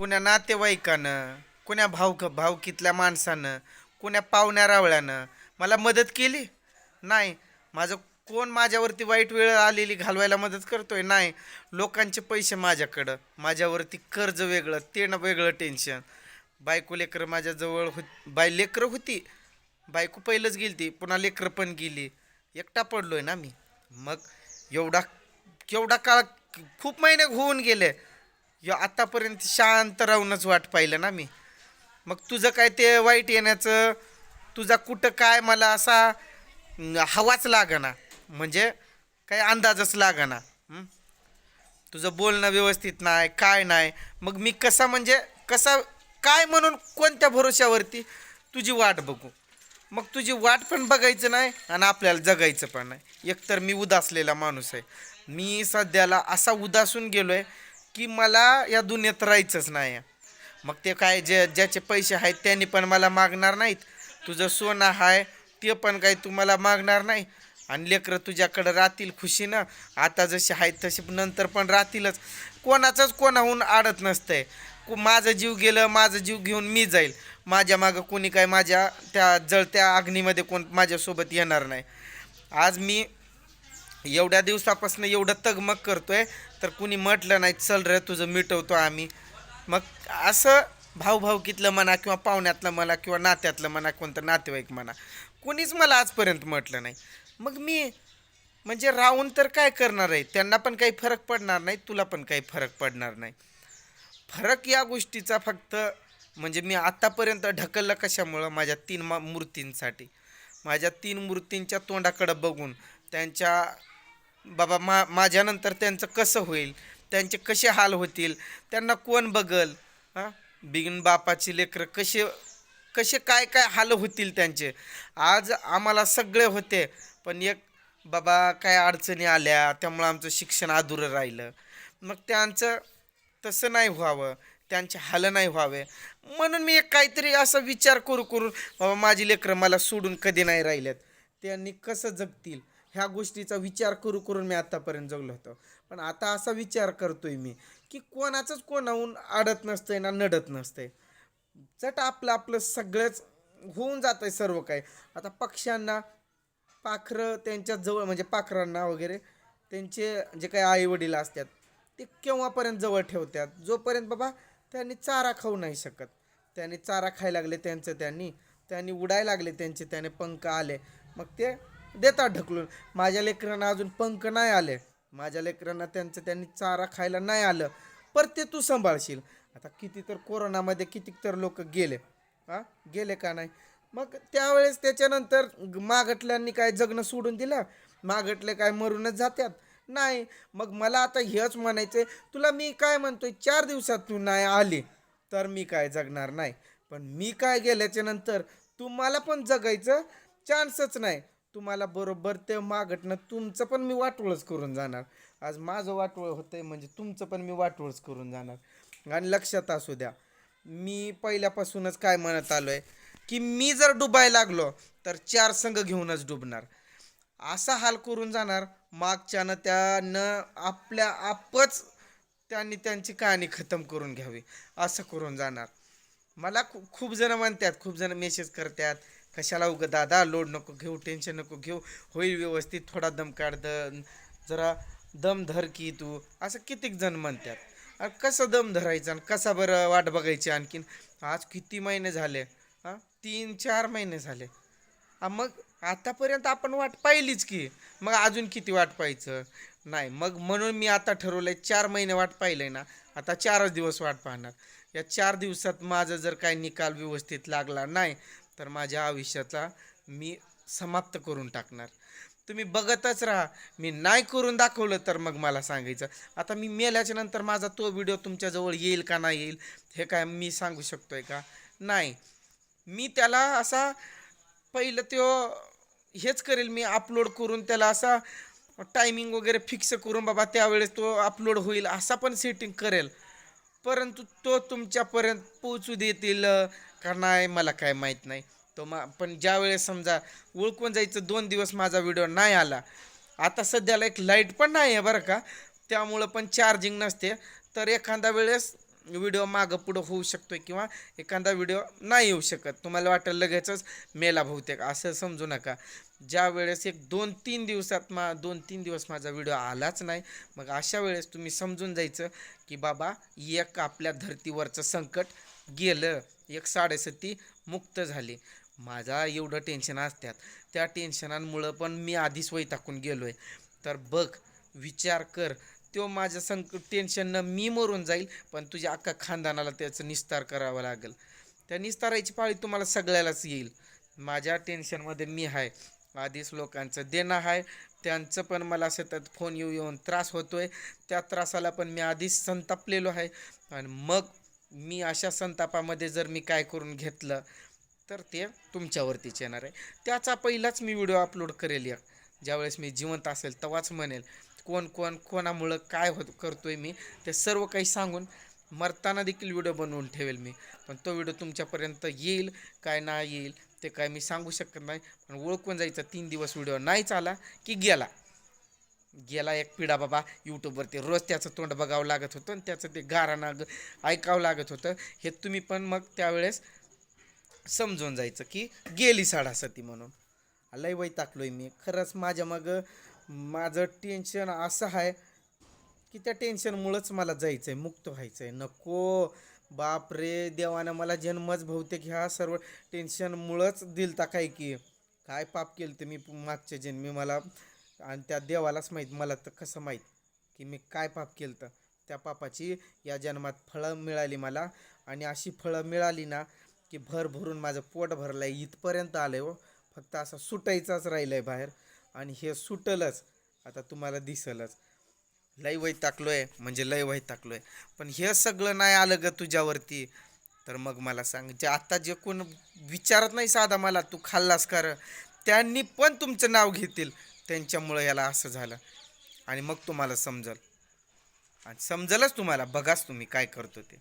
कुण्या नातेवाईकानं कुण्या भाऊक भावकीतल्या माणसानं कुण्या पाहुण्या रावळ्यानं मला मदत केली? नाही. माझं कोण माझ्यावरती वाईट वेळ आलेली घालवायला मदत करतोय? नाही. लोकांचे पैसे माझ्याकडं. माझ्यावरती कर्ज वेगळं ते वेगळं टेन्शन बायको लेकरं माझ्याजवळ हो बाय लेकरं होती. बायको पहिलंच गेली ती पुन्हा लेकरं पण गेली. एकटा पडलो आहे ना मी. मग एवढा केवढा काळ खूप महिने होऊन गेले. यो आत्तापर्यंत शांत राहूनच वाट पाहिलं ना मी. मग तुझं काय ते वाईट येण्याचं तुझा कुठं काय मला असा हवाच लागना. म्हणजे काही अंदाजच लागना. तुझं बोलणं व्यवस्थित नाही काय नाही. मग मी कसा म्हणजे कसा काय म्हणून कोणत्या भरोश्यावरती तुझी वाट बघू? मग तुझी वाट पण बघायचं नाही आणि आपल्याला जगायचं पण नाही. एकतर मी उदासलेला माणूस आहे. मी सध्याला असा उदासून गेलो आहे की मला या दुनियेत राहायचंच नाही. आहे मग ते काय जे ज्याचे पैसे आहेत त्यांनी पण मला मागणार नाहीत. तुझं सोनं आहे ते पण काही तुम्हाला मागणार नाही. आणि लेकरं तुझ्याकडं राहतील खुशीनं आता जसे आहेत तसे नंतर पण राहतीलच. कोणाचंच कोणाहून आडत नसतंय. कु माझं जीव गेलं माझं जीव घेऊन मी जाईल. माझ्या मागं कोणी काय माझ्या त्या जळत्या अग्नीमध्ये कोण माझ्यासोबत येणार नाही. आज मी एवढ्या दिवसापासून एवढं तगमग करतोय तर कुणी म्हटलं नाही चल रे तुझं मिटवतो आम्ही. मग असं भाऊभाऊकीतलं म्हणा किंवा पाहुण्यातलं म्हणा किंवा नात्यातलं म्हणा कोणतं नातेवाईक म्हणा कुणीच मला आजपर्यंत म्हटलं नाही. मग मी म्हणजे राहून तर काय करणार आहे? त्यांना पण काही फरक पडणार नाही तुला पण काही फरक पडणार नाही. फरक या गोष्टीचा फक्त म्हणजे मी आत्तापर्यंत ढकललं कशामुळं? माझ्या तीन मा मूर्तींसाठी. माझ्या तीन मूर्तींच्या तोंडाकडं बघून त्यांच्या बाबा मा माझ्यानंतर त्यांचं कसं होईल? त्यांचे कसे हाल होतील? त्यांना कोण बघल? हां? बिन बापाची लेकरं कसे कसे काय काय हाल होतील त्यांचे? आज आम्हाला सगळे होते पण एक बाबा काय अडचणी आल्या त्यामुळं आमचं शिक्षण अधुरं राहिलं. मग त्यांचं तसं नाही व्हावं त्यांचे हाल नाही व्हावे. म्हणून मी एक काहीतरी असा विचार करू करून बाबा माझी लेकरं मला सोडून कधी नाही राहिल्यात त्यांनी कसं जगतील? ह्या गोष्टीचा विचार करू करून मी आत्तापर्यंत जगलो होतो. पण आता असा विचार करतोय मी की कोणाचंच कोणाहून आडत नसतंय ना नडत नसतंय. चट आपलं आपलं सगळंच होऊन जात आहे सर्व काही. आता पक्ष्यांना पाखरं त्यांच्या जवळ म्हणजे पाखरांना वगैरे त्यांचे जे काही आईवडील असतात ते केव्हापर्यंत जवळ ठेवतात? जोपर्यंत बाबा त्यांनी चारा खाऊ नाही शकत. त्यांनी चारा खायला लागले त्यांचं त्यांनी त्यांनी उडायला लागले त्यांचे त्याने पंख आले. मग ते देतात ढकलून. माझ्या लेकरांना अजून पंख नाही आले. माझ्या लेकरांना त्यांचं त्यांनी चारा खायला नाही आलं. पर ते तू सांभाळशील. आता किती तर कोरोनामध्ये किती तर लोक गेले. हां? गेले का नाही? मग त्यावेळेस त्याच्यानंतर मागटल्यांनी काय जगणं सोडून दिलं? मागटले काय मरूनच जात्यात? नाही. मग मला आता हेच म्हणायचंय तुला मी काय म्हणतोय? चार दिवसात तू नाही आली तर मी काय जगणार नाही. पण मी काय गेल्याच्यानंतर तुम्हाला पण जगायचं चान्सच नाही. तुम्हाला बरोबर ते मागटणं तुमचं पण मी वाटोळच करून जाणार. आज माझं वाटोळ होतं आहे म्हणजे तुमचं पण मी वाटोळच करून जाणार. आणि लक्षात असू द्या मी पहिल्यापासूनच काय म्हणत आलो आहे की मी जर डुबायला लागलो तर चार संघ घेऊनच डुबणार. असा हाल करून जाणार मागच्यानं त्यानं आपल्या आपच त्यांनी त्यांची कहाणी खतम करून घ्यावी असं करून जाणार. मला खू खूप जणं म्हणतात खूप जणं मेसेज करतात कशाला उगं दादा लोड नको घेऊ टेन्शन नको घेऊ. होईल व्यवस्थित थोडा दम काढ द जरा दम धर की तू. असं कितीक जण म्हणतात. कसं दम धरायचं आणि कसा बरं वाट बघायची आणखीन? आज किती महिने झाले? हां? तीन चार महिने झाले. मग आतापर्यंत आपण वाट पाहिलीच की. मग अजून किती वाट पाहायचं? नाही मग म्हणून मी आता ठरवलंय चार महिने वाट पाहिलंय ना. आता चारच दिवस वाट पाहणार. या चार दिवसात माझा जर काही निकाल व्यवस्थित लागला नाही तर माझ्या आयुष्याचा मी समाप्त करून टाकणार. तुम्ही बघतच राहा. मी नाही करून दाखवलं तर मग मला सांगायचं. आता मी मेल्याच्या नंतर माझा तो व्हिडिओ तुमच्याजवळ येईल का नाही येईल हे काय मी सांगू शकतो आहे का? नाही. मी त्याला असा पहिलं तो हेच करेल मी अपलोड करून त्याला असा टायमिंग वगैरे फिक्स करून बाबा त्यावेळेस तो अपलोड होईल असा पण सेटिंग करेल. परंतु तो तुमच्यापर्यंत पोचू देतील का नाही मला काय माहीत नाही. तो मा पण ज्यावेळेस समजा ओळखून जायचं दोन दिवस माझा व्हिडिओ नाही आला. आता सध्याला एक लाइट पण नाही आहे बरं का. त्यामुळं पण चार्जिंग नसते. तर एखादा वेळेस व्हिडिओ मागं पुढं होऊ शकतो किंवा एखादा व्हिडिओ नाही येऊ शकत. तुम्हाला वाटेल लगेचच मेला बहुतेक. असं समजू नका. ज्या वेळेस एक दोन तीन दिवसात मा दोन तीन दिवस माझा व्हिडिओ आलाच नाही मग अशा वेळेस तुम्ही समजून जायचं की बाबा एक आपल्या धर्तीवरचं संकट गेलं एक साडेसती मुक्त झाली. माझा एवढं टेन्शन असतात त्या टेन्शनांमुळं पण मी आधीच वैताकून गेलो आहे तर बघ विचार कर. तो माझ्या संक टेन्शननं मी मरून जाईल पण तुझ्या अख्खा खानदानाला त्याचं निस्तार करावं लागेल. त्या निस्तारायची पाळी तुम्हाला सगळ्यालाच येईल. माझ्या टेन्शनमध्ये मी आहे आधीच लोकांचं देणं आहे त्यांचं पण मला सतत फोन येऊ येऊन त्रास होतो आहे त्या त्रासाला पण मी आधीच संतापलेलो आहे आणि मग मी अशा संतापामध्ये जर मी काय करून घेतलं तर ते तुमच्यावरतीच येणार आहे. त्याचा पहिलाच मी व्हिडिओ अपलोड करेल या ज्यावेळेस मी जिवंत असेल तेव्हाच म्हणेल कोण कोण कोणामुळं काय होत करतोय मी ते सर्व काही सांगून मरताना देखील व्हिडिओ बनवून ठेवेल मी. पण तो व्हिडिओ तुमच्यापर्यंत येईल काय नाही येईल ते काय मी सांगू शकत नाही. पण ओळखून जायचा तीन दिवस व्हिडिओ नाहीच आला की गेला. गेला एक पिढा बाबा यूट्यूबवरती रोज त्याचं तोंड बघावं लागत होतं आणि त्याचं ते गाराणं ऐकावं लागत होतं. हे तुम्ही पण मग त्यावेळेस समजून जायचं की गेली साडासती म्हणून. लय आहे मी. खरंच माझ्या मग माझं टेन्शन असं आहे की त्या टेन्शनमुळंच मला जायचं आहे मुक्त व्हायचं आहे नको बाप रे देवानं मला जन्मच बहुतेक ह्या सर्व टेन्शनमुळंच दिलता काय की काय पाप केलं तर मी मागच्या जन्मी मला. आणि त्या देवालाच माहीत मला तर कसं माहीत की मी काय पाप केलं तर त्या पापाची या जन्मात फळं मिळाली मला आणि अशी फळं मिळाली ना की भर भरून माझं पोट भरलं आहे इथपर्यंत आलं आहे हो. फक्त असं सुटायचाच राहिलं आहे बाहेर आणि हे सुटलंच. आता तुम्हाला दिसलंच. लय आहे म्हणजे लय आहे पण हे सगळं नाही आलं ग तुझ्यावरती. तर मग मला सांग जे आता जे कोण विचारत नाही साधा मला तू खाल्लास कर त्यांनी पण तुमचं नाव घेतील. त्यांच्यामुळं याला असं झालं. आणि मग तुम्हाला समजल. आणि समजलंच तुम्हाला बघाच तुम्ही काय करतो ते.